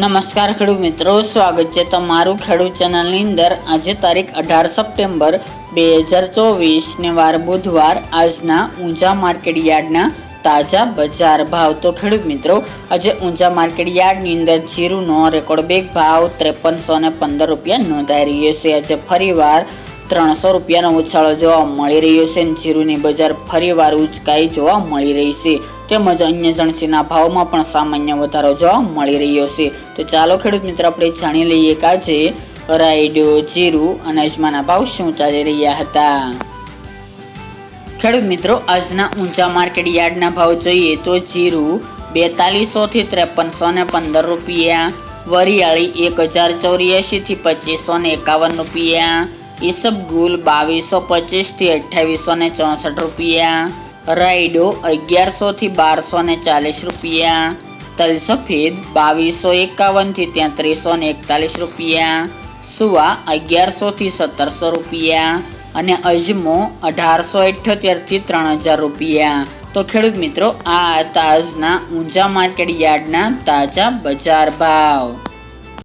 નમસ્કાર ખેડૂત મિત્રો, સ્વાગત છે તમારું ખેડૂત ચેનલની અંદર. આજે તારીખ અઢાર સપ્ટેમ્બર બે હજાર ચોવીસને વાર બુધવાર આજના ઊંઝા માર્કેટ યાર્ડના તાજા બજાર ભાવ. તો ખેડૂત મિત્રો, આજે ઊંઝા માર્કેટ યાર્ડની અંદર જીરુનો રેકોર્ડ બેગ ભાવ ત્રેપનસો ને પંદર રૂપિયા નોંધાઈ રહ્યો છે. આજે ફરીવાર ત્રણસો રૂપિયાનો ઉછાળો જોવા મળી રહ્યો છે અને જીરુની બજાર ફરીવાર ઉચકાઈ જોવા મળી રહી છે. તેમજ અન્ય જણસીના ભાવમાં પણ સામાન્ય વધારો જોવા મળી રહ્યો છે. તો ચાલો ખેડૂત મિત્રો, આપણે જાણી લઈએ કે આજે રાયડો, જીરું અને અજમાના ભાવ શું ચાલી રહ્યા હતા. ખેડૂત મિત્રો, આજના ઊંચા માર્કેટ યાર્ડના ભાવ જોઈએ તો જીરું બેતાલીસોથી ત્રેપનસો ને પંદર રૂપિયા, વરિયાળી એક હજાર ચોર્યાસીથી પચીસો ને એકાવન રૂપિયા, ઈસબગુલ બાવીસો પચીસથી અઠ્યાવીસો ને ચોસઠ રૂપિયા રાયડો અગિયારસો થી બારસો ને ચાલીસ રૂપિયા. તલ સફેદ બાવીસો એકાવનથી તેત્રીસો ને એકતાલીસ રૂપિયા. સુવા અગિયારસો થી સત્તરસો રૂપિયા. અને અજમો અઢારસો અઠ્યોતેરથી ત્રણ હજાર રૂપિયા. તો ખેડૂત મિત્રો, આ હતા આજના ઊંઝા માર્કેટ યાર્ડના તાજા બજાર ભાવ.